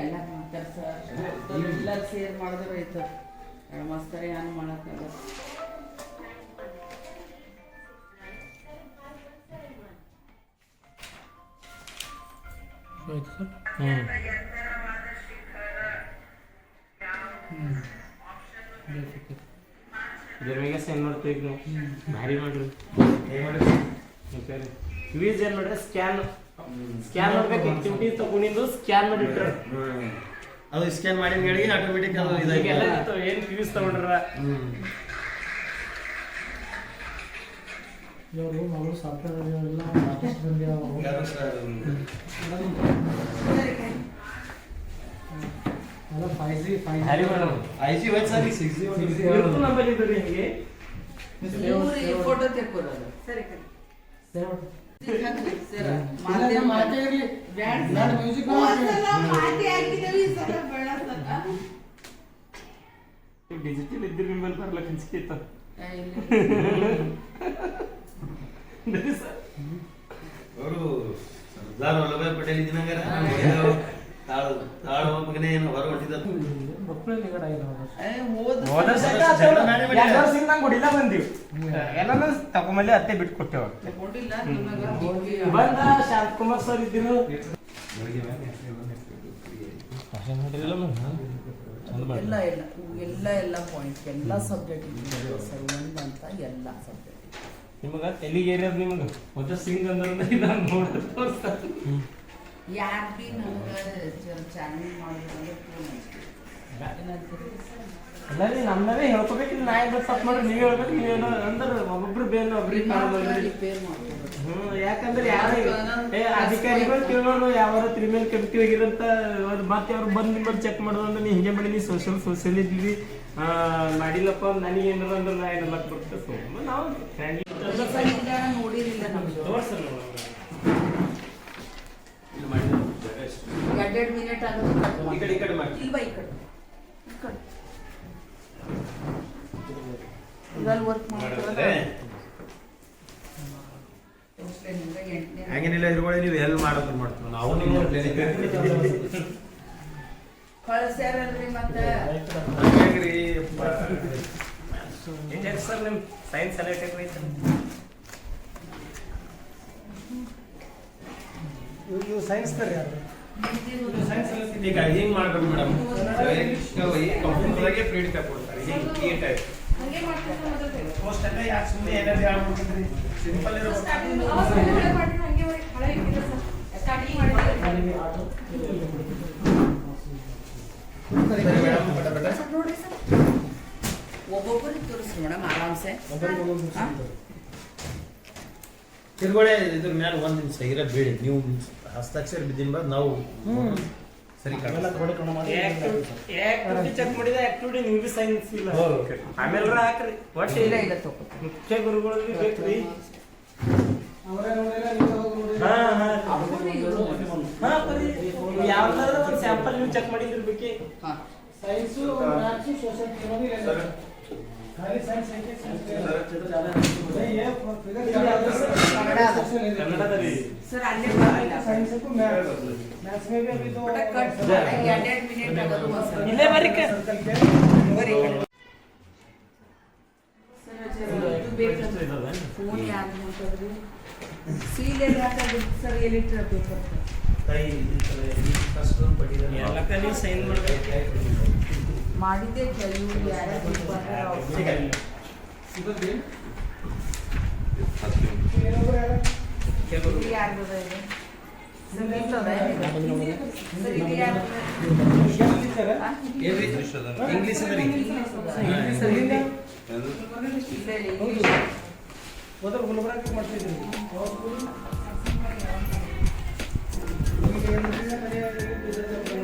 ಎಲ್ಲ ಮಾಡ್ತಾರೆ ಸರ್ ಎಲ್ಲರೂ ಸೇರಿ ಮಾಡಿದ್ರೆ ಆಯ್ತು ಎರಡು ಮಾಸ್ತರ ಏನು ಮಾಡೋಕ್ಕಾಗಲ್ಲ ಆಯ್ತು ಸರ್ ಹ್ಞೂ ಬೇಕಿತ್ತು ಇದ್ರ ಮ್ಯಾಗ ಸೆಂಡ್ ಮಾಡ್ತೀವಿ ಈಗ ನೀವು ಭಾರಿ ಮಾಡ್ರಿ ವೀಸ್ ಏನ್ ಮಾಡ್ರಿ? ಸ್ಕ್ಯಾನ್ ಸ್ಕ್ಯಾನ್ ಮಾಡ್ಬೇಕು. ಆಕ್ಟಿವಿಟಿ ತಗೊಂಡಿದ್ದು ಸ್ಕ್ಯಾನ್ ಮಾಡಿಟ್ರ. ಅದು ಸ್ಕ್ಯಾನ್ ಮಾಡಿದ ಗಳಿಗೆ ಆಟೋಮೆಟಿಕ್ ಅದು ಈಗೆಲ್ಲ ಏನು ವ್ಯೂಸ್ ತಗೊಂಡ್ರ? ಇವರು ಮಗಳು ಸಾಫ್ಟ್ವೇರ್ ಎಲ್ಲ five G five G sir six G number ಇವ್ರು ಫೋಟೋ ತೆಕ್ಕೊರೋದು ಸರಿ ಡಿಜಿಟಲ್ ಇದ್ರಿ ನಿಮ್ಮಲ್ಲಿ ಬರ್ಲಕ್ಕ ಹಂಚಿಕೆ ಇತ್ತ ಏ, ಇಲ್ಲ. ಅವರು ಸರ್ದಾರ್ ವಲ್ಲಭಾಯ್ ಪಟೇಲ್ ಇದ್ದಂಗಾರ ತಾಳು ತಾಳು ಮಗನೇ ಏನು ಹೊರ ಎಲ್ಲಾನು ತಗೊಂಬಲ್ಲಿ ಅತ್ತೆ ಬಿಟ್ಟು ಕೊಟ್ಟೆವ ಹೋಗಿ ಶಾಂತಕುಮಾರ್ ಸರ್ ಇದ್ದಿರು. ಎಲ್ಲ ಎಲ್ಲ ಎಲ್ಲ ಎಲ್ಲ ಪಾಯಿಂಟ್ ಎಲ್ಲ ಸಬ್ಜೆಕ್ಟ್ ಸರ್ ಒಂದು ಅಂತ ಎಲ್ಲ ಸಬ್ಜೆಕ್ಟ್ ನಿಮಗೆ ತೆಲಿಗೆ ಏರಿಯದ್ ನಿಮಗ. ಮೊದಲ ಸಿಂಗ್ ಅಂದ್ರೆ ನಾನು ನೋಡ ತೋರಿಸ್ತಾರೆ ಯಾರು ಭೀ ನಮ್ಗೆ ಮಾಡಿದ್ರೆ ನಮ್ಮವೇ ನಾ ಏನು ತಪ್ಪು ಮಾಡ್ರಿ ನೀವು ಹೇಳ್ಬೇಕು ನೀವೇನು ಅಂದ್ರೆ ಒಬ್ಬೊಬ್ರು ಒಬ್ರಿಗೆ ಯಾಕಂದ್ರೆ ಯಾರು ಅಧಿಕಾರಿಗಳು ಯಾವ ಕ್ರಿಮಿನಲ್ ಕಮಿಟಿ ಹೋಗಿರಂತ ಅವ್ರು ಮತ್ತೆ ಅವ್ರು ಬಂದು ನಿಮ್ಮಲ್ಲಿ ಚೆಕ್ ನೀ ಹಿಂಗೆ ಮಾಡಿ ನೀ ಸೋಷಿಯಲ್ ಸೋಷಿಯಲ್ ಇದ್ವಿ ಮಾಡಿಲ್ಲಪ್ಪ ನನಗೆ ಏನಾರ ಅಂದ್ರೆ ನಾ ಬರ್ತದೆ ಸೊ ನಾವು ನೋಡಿರಿಲ್ಲ ತೋರ್ಸಲ್ಲ ಎರಡೆರಡು ಮಿನಿಟ್ ಆಗೋದು ಈ ಕಡೆ ಈ ಕಡೆ ಮಾಡಿ ಇಲ್ವಾ ಈ ಕಡೆ. ಈ ಕಡೆ. ಇದ್ರಲ್ಲಿ ವರ್ಕ್ ಮಾಡ್ತಾರೆ ಹಂಗೇನಿಲ್ಲ ಇದ್ರೊಳಗೆ ನೀವು ಎಲ್ಲಿ ಮಾಡೋದು ಮಾಡ್ತೀವಿ. ನಾವು ನೀವು ಕಳ್ಸ್ಯಾರಲ್ರಿ ಮತ್ತೆ? ಹಂಗಾಗ್ರಿ ಸರ್ ನಿಮ್ಮ ಸೈನ್ಸ್ ಎಲ್ಲ ಐತೆ ಇವು ಸೈನ್ಸ್ ತರ ಯಾರು ಈಗ ಹಿಂಗ್ ಮಾಡ್ಬೇಕು ಮೇಡಮ್ ಕಂಪ್ಯೂಟರ್ದಾಗೆ ಪ್ರಿಂಟ್ ತಗೊಳ್ತಾರೆ ಹಿಂಗ್ ಈ ಟೈಪ್ ಹಂಗೆ ಮಾಡ್ತಾರೆ ಮೊದಲು ಪೋಸ್ಟ್ ಎಲ್ಲ ಯಾಕೆ ಸುಮ್ಮನೆ ಏನಾದ್ರು ಹೇಳ್ಬಿಡ್ತೀರಿ ಸಿಂಪಲ್ ಇರೋ ಸರ್ ನೋಡ್ರಿ ಸರ್ ಒಬ್ಬೊಬ್ಬರಿಗೆ ತೋರಿಸ್ರಿ ಮೇಡಮ್ ಆರಾಮ್ಸೆ ಹಾ? ತಿರುಗಡೆ ಇದ್ರ ಮೇಲೆ ಒಂದ್ ನಿಮಿಷ ಇರ ಬೇಡಿ ನೀವು ಹಸ್ತಾಕ್ಷರ ಬಿದ್ದಿನ ಬಾದ್ ನಾವು ಸರಿ ಆಕ್ಟಿವಿಟಿ ಚೆಕ್ ಮಾಡಿದ ಆಕ್ಟಿವಿಟಿ ನೀವು ಬಿ ಸೈನ್ಸ್ ಇಲ್ಲ. ಆಮೇಲೆ ಹಾಕ್ರಿ ಒಟ್ಟು ಇಲ್ಲ ಇಲ್ಲ ಮುಖ್ಯ ಗುರುಗಳು ಬಿ ಬೇಕ್ರಿ ಯಾವ್ದಾದ್ರು ಒಂದು ಸ್ಯಾಂಪಲ್ ನೀವು ಚೆಕ್ ಮಾಡಿದ್ರಿ ಹಾ. ಸೈನ್ಸು ಮ್ಯಾಥ್ಸು ಖಾಲಿ ಸೈನ್ಸ್ सर अन्य साइंस को मैथ्स मैथ्स में भी अभी तो कट 100 मिनट लगा तो सर इले बारी के बारी सर तू बेटा फ़ोन याद नहीं कर रही सी ले रहा था सर ये लेटर पेपर ताई फ़र्स्ट वन पढ़ी ಎಲ್ಲ ಕಲಿ ಸೈನ್ ಮಾಡಿದ್ದೆ ಕೆಲವು ಯಾರು ಇವತ್ತೇನು ಇಂಗ್ಲಿಷ್ ಅದ ರೀ ಇಂಗ್ಲಿಷ್ ಅದ? ಇಲ್ಲ, ಇಲ್ಲ,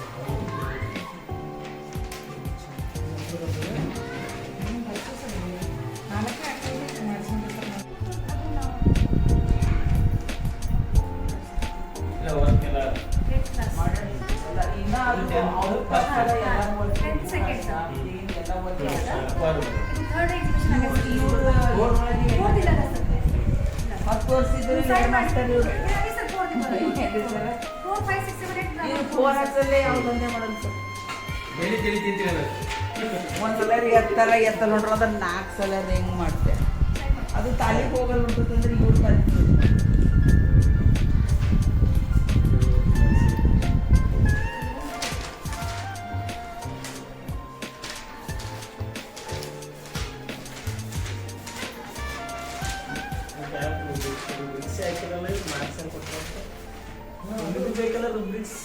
ಮಾಡ್ತಾರೆ ಇವ್ರು? ಇವ್ರು ಫೋನ್ ಹಚ್ಚಲ್ಲೇ ಯಾವ್ದು ಮಾಡೋದು ಸರ್. ಬೆಳಿ ತಿಳಿ ತಿಂತೀರಲ್ಲ? ಒಂದ್ಸಲ ರೀ ಎತ್ತರ ಎತ್ತ ನೋಡ್ರ ಅದನ್ನ ನಾಲ್ಕು ಸಲ ಹೆಂಗ್ ಮಾಡ್ತೆ. ಅದು ತಾಲಿಗೆ ಹೋಗಲ್ಲ ಅಂತಂದ್ರೆ ಇವ್ರು ಕಲ್ತಿದ್ರು ಬೇಕಲ್ಲ ರುಬ್ರಿಕ್ಸ್